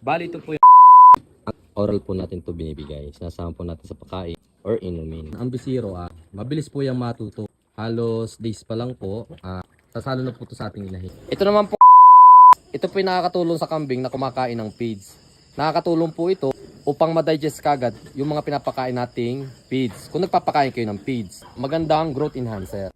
Bali ito po yung oral po natin to binibigay. Sinasama po natin sa pagkain or inumin. Ang bisiro, ah, mabilis po yung matuto. Halos days pa lang po, ah, sasalo na po to sa ating inahin. Ito naman po, ito po yung nakakatulong sa kambing na kumakain ng feeds. Nakakatulong po ito upang ma-digest kagad yung mga pinapakain nating feeds. Kung nagpapakain kayo ng feeds, magandang growth enhancer.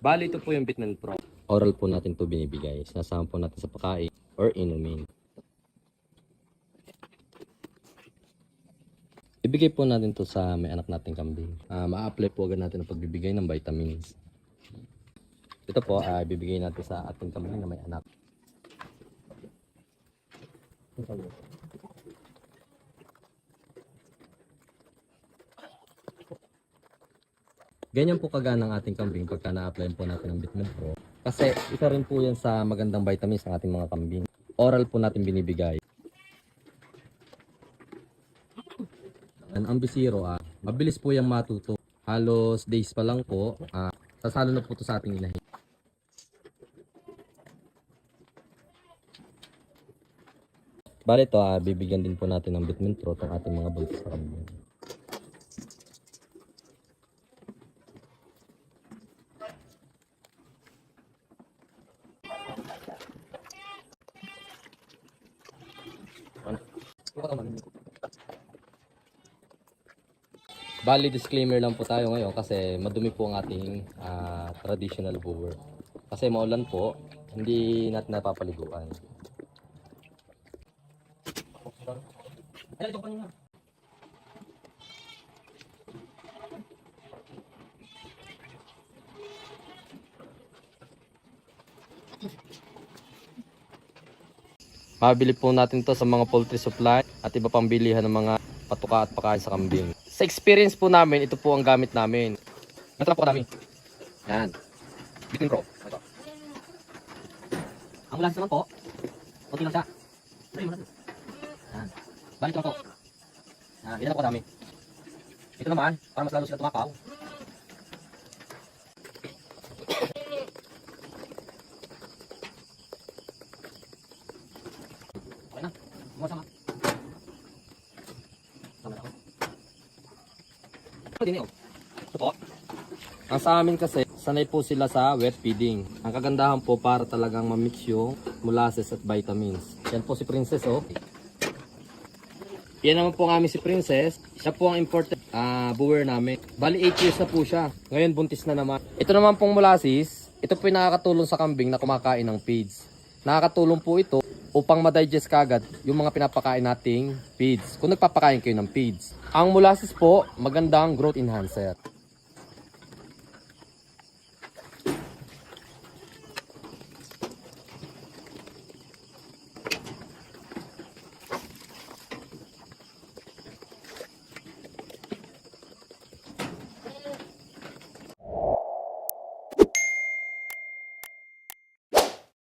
Bali, ito po yung Bitnan Pro. Oral po natin to binibigay. Sinasama po natin sa pagkain or inumin. Ibigay po natin to sa may anak nating kambing. Ah, ma-apply po agad natin ang pagbibigay ng vitamins. Ito po, ah, ibibigay natin sa ating kambing na may anak. Ganyan po kagana ang ating kambing pagka na-apply po natin ang Bitman Pro. Kasi isa rin po yan sa magandang vitamins ng ating mga kambing. Oral po natin binibigay. Ang ang bisiro, ah, mabilis po yung matuto. Halos days pa lang po, ah, sasalo na po to sa ating inahin. Bali ito, ah, bibigyan din po natin ng Bitmin Pro itong ating mga buntis na kambing. Bali, disclaimer lang po tayo ngayon kasi madumi po ang ating ah, traditional brewer. Kasi maulan po, hindi natin napapaliguan. Mabili po natin to sa mga poultry supply at iba pang bilihan ng mga patuka at pakain sa kambing. Sa experience po namin, ito po ang gamit namin. Lang po kami. Yan. Bitin Pro. Ito. Ang ulan naman po, okay lang siya. Yan. Balik lang po. Yan. Lang po kami. Ito naman, para mas lalo sila tumapaw. Mga sama. Sama ako. Ito din yun. Ang sa amin kasi, sanay po sila sa wet feeding. Ang kagandahan po para talagang mamix yung molasses at vitamins. Yan po si Princess, oh. Yan naman po ang aming si Princess. Siya po ang important ah brewer namin. Bali 8 years na po siya. Ngayon buntis na naman. Ito naman pong molasses. Ito po yung nakakatulong sa kambing na kumakain ng feeds. Nakakatulong po ito upang ma-digest kagad yung mga pinapakain nating feeds. Kung nagpapakain kayo ng feeds. Ang molasses po, magandang growth enhancer.